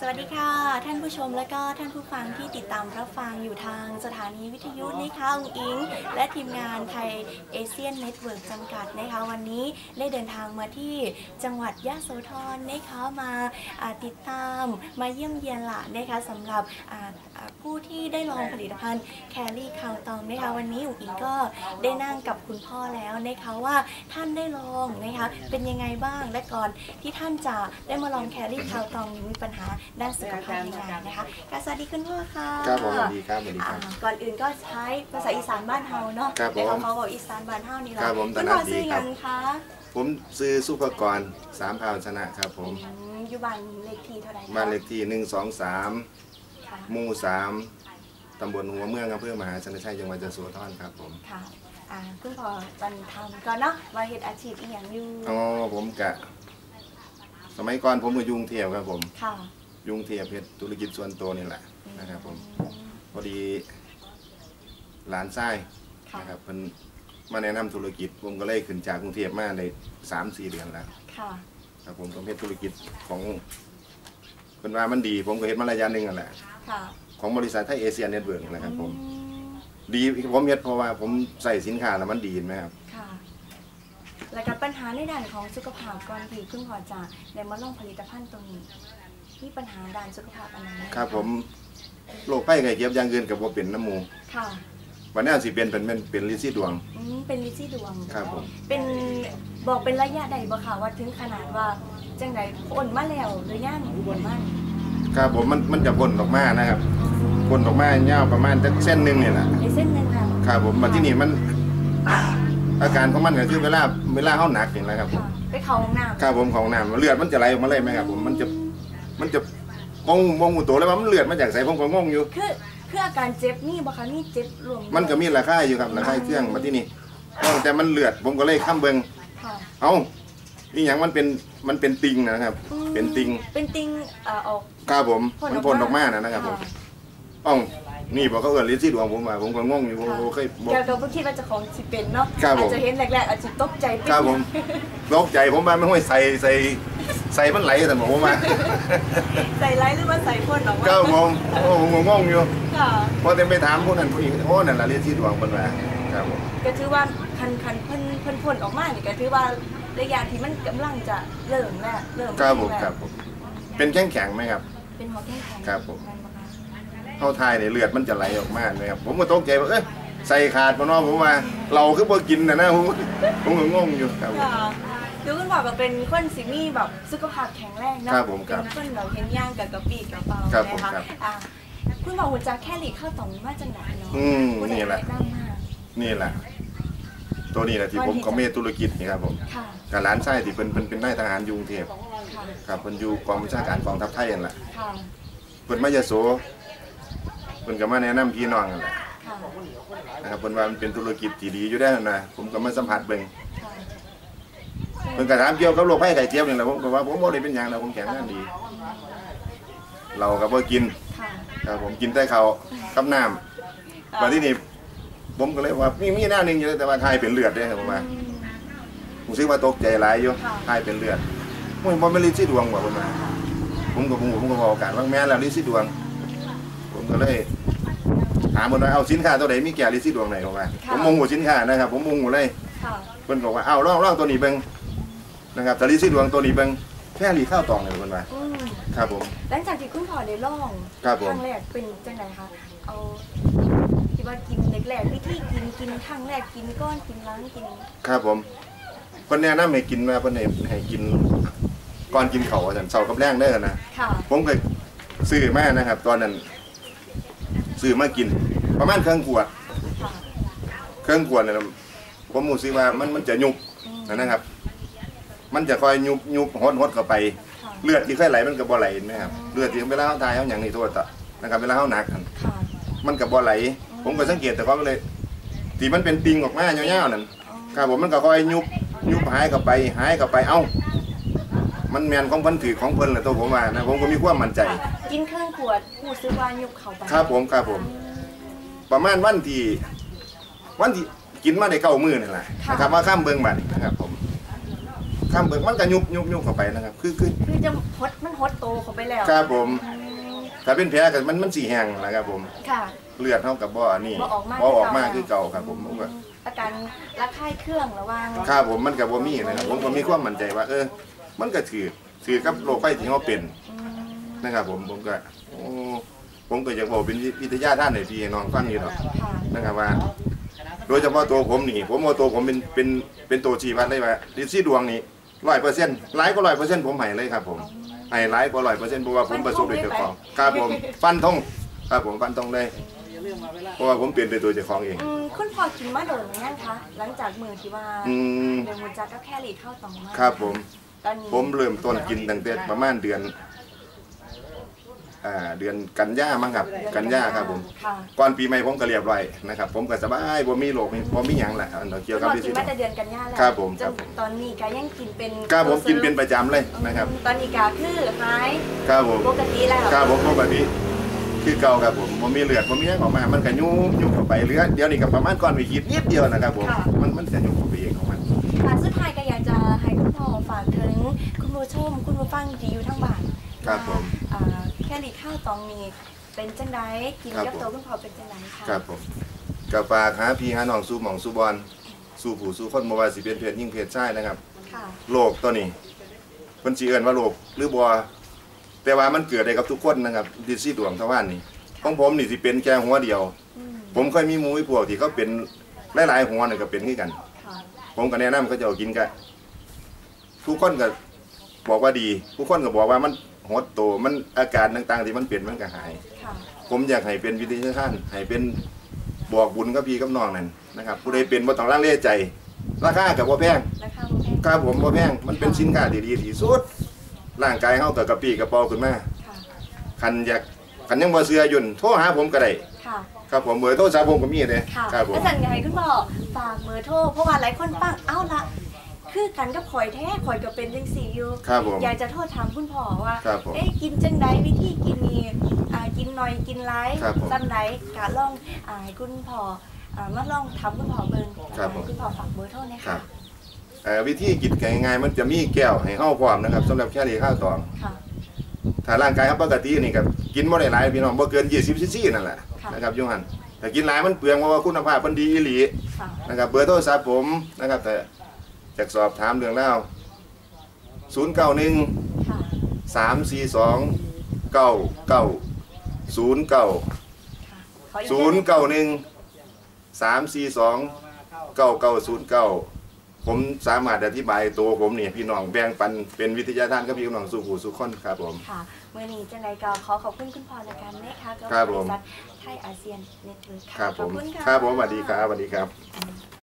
สวัสดีค่ะ ท่านผู้ชมและก็ท่านผู้ฟังที่ติดตามรับฟังอยู่ทางสถานีวิทยุนะคะอุงอิง และทีมงานไทยเอเชียนเน็ตเวิร์กจำกัดนะคะวันนี้ได้เดินทางมาที่จังหวัดยะโสธรนะคะมาติดตามมาเยี่ยมเยียนละนะคะสำหรับผู้ที่ได้ลองผลิตภัณฑ์แคลรี่คาวตองนะคะวันนี้อุ๋งอิงก็ได้นั่งกับคุณพ่อแล้วนะคะว่าท่านได้ลองนะคะเป็นยังไงบ้างและก่อนที่ท่านจะได้มาลองแคลรี่คาวตองมีปัญหาด้านสุขภาพยังไงนะคะกสวัสดีคุณพ่อค่ะครับผมสวัสดีครับสวัสดีคอ่ารับก่อนอื่นก็ใช้ภาษาอีสานบ้านเฮาเนาะครับผมแต่เขาบอกอีสานบ้านเฮานี่แหละครับผมคุณถนัพ่อดดีซื้อครัยับงคะผมซื้อซุปเปอร์กรสามพาวชนะครับผมอืมอยู่บ้านเลขที่เท่าไหร่คะบ้านเลขที่หนึ่งสองสามค่ะหมู่สามตำบลหัวเมืองอำเภอมหาชนชัยจังหวัดยะโสธรครับผมค่ะอ่าคุณพ่อบันทำก่อนเนาะว่าเฮ็ดอาชีพอีหยังอยู่อ๋อผมกะ สมัยก่อนผมก็อยุงเทียบครับผม ค่ะอยุงเทียบเพชรธุรกิจส่วนตัวนี่แหละนะครับผมพอดีหลานชายค่ะนะครับเพิ่นมาแนะนำธุรกิจผมก็เลยขึ้นจากกรุงเทพมาในสามสี่เดือนแล้ว ค่ะครับผมก็เฮ็ดธุรกิจของเพิ่นว่ามันดี ผมก็เฮ็ดมาระยะหนึงนั่นแหละค่ะของบริษัทไทยเอเชียเน็ตเวิร์กนะครับผม อืมดีผมเฮ็ดเพราะว่าผมใส่สินค้าแล้วมันดีไหมครับ ค่ะ แล้วก็ปัญหาในด้านของสุขภาพก่อนที่คุณพ่อจะได้มาลองผลิตภัณฑ์ตรงนี้มีปัญหาด้านสุขภาพอะไรไหมะครับผมโรคไข้ไข้เจ็บอย่างอื่นกับบ่เป็นน้ำหมูค่ะวันนี้สิเป็นเป็นเป็นเป็นลิซี่ดวง อืมเป็นลิซี่ดวงครับผม เป็นบอกเป็นระยะใดบ่ค่ะว่าถึงขนาดว่าจังใดอ่อนมาแล้วหรือยังอ่อนมันครับผมมันมันจะพ่นออกมานะครับพ่นออกมายาวประมาณจักเส้นหนึงนี่แหละในเส้นหนึงค่ะ ครับผมมาที่นี่มัน อาการของมันก็คือเวลาเวลาเฮาหนักนี่แหละครับผมค่ะไปเข้าห้องน้ำครับผมของน้ำเลือดมันจะไหลออกมาเลยไหมครับผมมันจะมันจะมองมองหูตัวเลยว่ามันเลือดมาจากไสผมก็งงอยู่ คือคืออาการเจ็บนี่บ่คะนี่เจ็บรวมมันก็มีราคาอยู่ครับราคาเครื่องมาที่นี่แต่มันเลือดผมก็เลยข้ามเบิงค่ะเอ้านี่อย่างมันเป็นมันเป็นติงนะครับอืมเป็นติงเป็นติงเอ่อออกครับผมมันพ่นออกมานะนะครับผมเอ้า นี่บอกเขาเอิ้นลิ้นซี่ดวงผมว่าผมก็งงอยู่ผมก็เคยบอกเกี่ยวกับผู้คิดว่าเจะของสิเป็นเนาะครับผม อาจจะเห็นแรกๆอาจจะตกใจนิดครับผมตกใจผมว่าไม่ห้วยใส่ใส่ใส่มันไหลแต่ผมว่าใส่ไลท์หรือว่าใส่พ่นออกมาครับผมโอ้ผมก็งงอยู่ค่ะพอเต็มไปถามผู้นั้นผู้อีกโอ้นั่นละลิ้นซี่ดวงเป็นว่าครับผม ก็ถือว่าคันคันเพิ่นเพิ่นพ่นออกมานี่ก็ถือว่าระยะที่มันกำลังจะเริ่มแล้วเริ่มครับผมแล้วครับผมเป็นแข็งแข็งๆไหมครับ เป็นหัวแข้งแข็งครับผมแข็งปะคะ เข้าทายเนี่ยเลือดมันจะไหลออกมาเลยครับผมก็ตกใจว่าเอ้ยใส่ขาดมาเนาะผมว่า เราคือบ่กินนะนะผมผมก็งงอยู่ครับผมค่ะดูคุณบอกก็เป็นคนสิมีแบบสุขภาพแข็งแรงเนาะครับผมครับเป็นคนเราเห็นย่างกับกระปีกระเป๋าครับผมนะคะครับอ่าคุณบอกหัวใจแค่หลีกเข้าต่อมมาจังไหนเนาะอืมผู้ใดนี่แหละแนะนำมานี่แหละ ตัวนี้แหละที่ผมก็เมธุรกิจนี่ครับผมค่ะกับร้านไส้ที่เป็นเป็นเป็นนายทหารอยกรุงเทพค่ะครับเพิ่นอยู่กองบัญชาการกองทัพไทยนั่นแหละค่ะเพิ่นมายโสเพิ่นก็มาแนะนำพี่น้องนั่นแหละค่ะนะครับเพิ่นว่ามันเป็นธุรกิจที่ดีอยู่ได้วนะผมก็มาสัมผัสเบิ่งค่ะเพิ่นก็ถามเกี่ยวกับโรคภัยไข้เจ็บนี่แหละผมก็ว่าผมบ่ได้เป็นหยังนะผมแข็งแรงดี เราก็บ่กินค่ะครับผมกินแต่ข้าวกับน้ำมาที่นี่ผมก็เลยว่ามีมีหน้าหนึ่งอยู่แต่ว่าทายเป็นเลือดเด้ครับผมว่าอืมผมซื้อว่าตกใจหลายอยู่ค่ะทายเป็นเลือดผมบ่ไม่นลิ้นซี่ดวงว่าผมว่าผมก็ผมผมก็บอกโอกาสว่าแม่นแล้วลิ้นซี่ดวงผม ก็เลยถามมันว่าเอาสินค้าตัวไหนมีแก่ลิ้นซี่ดวงไหนผมว่าผมมงหัวสินค้านะครับ ผมมงหัวเลยค่ะเพิ่นบอกว่าเอาลองลองตัวนี้เบิ่งนะครับแต่ลิ้นซี่ดวงตัวนี้เบิ่งแค่รีข้าวตองเลยเพิ่นว่าอืมครับผม หลังจากที่คุณพ่อได้ลองครับผม ครั้งแรกเป็นจังไดคะเอาที่ว่ากินแรกๆวิธีกินกินครั้งแรกกินก้อนกินล้างกินครับผมเพิ่นแนะนำให้กินมาเพิ่นให้ให้กินก่อนกินข้าวว่าซั่นเช้ากับแรงเด้อนะ ค่ะ ผมก็ซื้อมานะครับ ตอนนั้น ซื้อมากิน ประมาณเครื่องขวด เครื่องขวดเนี่ยผมรู้สึกว่ามันมันจะยุบนะครับ มันจะคอยยุบยุบหดหดเข้าไป เลือดที่เคยไหลมันก็บ่ไหลนะครับเลือดที่เวลาเขาตายเขาอย่างนี้โทษต่อนะครับเวลาเขาหนักมันค่ะมันก็บ่ไหล ผมก็สังเกตแต่ว่ามันเลยที่มันเป็นปิงออกมายาวๆนั่นครับผมมันก็คอยยุบยุบหายเข้าไปหายเข้าไปเอ้า มันแมนของเพิ่นถือของเพิ่นแหละตัวผมว่านะผมก็มีความมั่นใจค่ะกินเครื่องขวดผู้ซื้อว่ายุบเข้าไปครับผมครับผม ประมาณวันที่วันที่กินมาได้เก้ามื้อนี่แหละนะครับว่าข้ามเบิ่งบัดนี้นะครับ ผมข้ามเบิกมันก็ยุบยุบยุบเข้าไปนะครับ คือคือคือจะฮดมันฮดโตเข้าไปแล้วครับผมอืมถ้าเป็นแผลก็มันมันสีแห้งนะครับผมค่ะเลือดเท่ากับบ่อนี่บ่ออกมาบ่ออกมาคืคืออเก่าเก่าครับผมผมก็อาการระคายเครื่องระหว่างครับผมมันก็บ่มีนะครับผมก็มีความมั่นใจว่า เออ มันก็ถือถือกับโรคไข้ที่เขาเป็นอืมนะครับ ผมผมก็โอ้ผมก็อยากบอกเป็นวิทยาท่านให้พี่ให้น้องฟังอยู่หรอกค่ะนะครับว่า โดยเฉพาะตัวผมนี่ผมเอาตัวผมเป็นเป็นเป็นตัวชี้วัดเลยว่าดิซี่ดวงนี่ร้อยเปอร์เซ็นต์หลายก็ร้อยเปอร์เซ็นต์ผมให้เลยครับ ผมให้หลายก็ร้อยเปอร์เซ็นต์เพราะว่าผมประสบด้วยเจ้าของครับผมฟันธงครับผมฟันธงเลยเพราะว่าผมเปลี่ยนเป็นตัวเจ้าของเองอืมคุณพ่อกินมาโดนหรือยังคะหลังจากมือที่ว่าอืมเดินมูจักก็แค่หลีดเข้าต่องมาครับผม ตอนนี้ผมเริ่มต้นกินตั้งแต่ประมาณเดือนอ่าเดือนกันยามั้งครับ กันยาครับผม ค่ะก่อนปีใหม่ผมก็เรียบร้อยนะครับ ผมก็สบายบ่มีโรคบ่มีหยังแหละอันเกี่ยวคุกับณพ่อดิกิซี่นมาแต่เดือนกันยาแล้วครับผมจครันบผม ตอนนี้ก็ยังกินเป็นครับผมกินเป็นประจำเลยนะครับอืมตอนนี้ก็คือหายครับผม ปกติแล้วครับผมปกติคือเก่าครับผมผมมีเลือดผมมีหยังออกมา มันก็ยุ่มยุ่มเข้าไปเลือดเดี๋ยวนี้ก็ประมาณก่อนวิกฤตนิดเดียวนะครับผม มันมันจะยุ่มเข้าไปเองของมัน ค่ะสุดท้ายก็อยา ฝากถึงคุณผู้ชม คุณผู้ฟังที่อยู่ทั้งบ้านครับผม ว่าอ่าแค่หลีดข้าวตองนี้เป็นจังไดกินครับกับผม ตัวคุณพ่อเป็นจังไดคะครับผมกับฝากหาพี่หาน้องสู้หม่องสู้บอลสู้ผู้สู้คนบ่ว่าสิเป็นเพศยิ่งเพศชายนะครับ ค่ะโรคตัวนี้เพิ่นสิเอิ้นว่าโรคหรือบ่แต่ว่ามันเกิดได้กับทุกคนนะครับดิซี่ดวงทวารนี่ของผมนี่สิเป็นแค่หัวเดียว อืมผมเคยมีหมู่มีพวกที่เขาเป็นหลายๆหัวนี่ก็เป็นคือกัน ค่ะผมก็แนะนำเขาจะเอากินกัน ทุกคนก็บอกว่าดีทุกคนก็บอกว่ามันหดโตมันอาการต่างๆ ที่มันเปลี่ยนมันก็หายค่ะผมอยากให้เป็นวิทยาท่านให้เป็นบอกบุญกับพี่กับน้องนั่นนะครับ ผู้ใดเป็นบ่ต้องร่างเล่ใจ ราคากับบ่แพงราคาบ่แพงครับผมบ่แพงมันเป็นสินค้าที่ดีที่สุดร่างกายเฮากับกระปี้กระเป๋าขึ้นมาค่ะคันอยากคันยังบ่เชื่อยุ่นโทรหาผมก็ได้ค่ะครับผมเบอร์โทรศัพท์ผมก็มีเด้ค่ะครับผมอาจารย์อยากให้คุณพ่อฝากเบอร์โทรเพราะว่าหลายคนฟังเอ้าละ คือกันกับข่อยแท้ข่อยก็เป็นจังซี่อยู่ครับผม อยากจะโทษถามคุณพ่อว่าครับผมเอ๊ะกินจังไดวิธีกินนี่อ่ากินหน่อยกินหลายครับผมจำไดกะลองอ่าให้คุณพ่ออ่ามาลองทำคุณพ่อเบิ่งครับผมให้คุณพ่อฝากเบอร์โทรนะครัคะบเอ่อวิธีกินง่ายๆมันจะมีแก้วให้เฮาพร้อมนะครับสำหรับแค่นี้ข้าวตอง ค่ะ ถ้าร่างกายครับปกตินี่ก็กินบ่ได้หลายพี่น้องบ่เกิน 20ซีซีนั่นแหละค่ะ นะครับอยูหันแต่กินหลายมันเปลืองเพราะว่าคุณภาพมันดีอีหลีค่ะ นะครับเบอร์โทรศัพท์ผมนะครับแต่ อยากสอบถามเรื่องแล้ว091ค่ะ342 9909ค่ะขออีกทีหนึ่ง091 342 9909ผมสามารถอธิบายตัวผมนี่พี่น้องแบ่งปันเป็นวิทยาทานกับพี่น้องสู่หูสู่คนครับผม ค่ะเมื่อนี้จังไดก็ขอขอบคุณคุณพ่อในการนะคะกับครับผมบริษัทไทยอาเซียนเน็ตเวิร์คครับขผอบมคุณค่ะครับผมสวัสดีครับสวัสดีครับอืม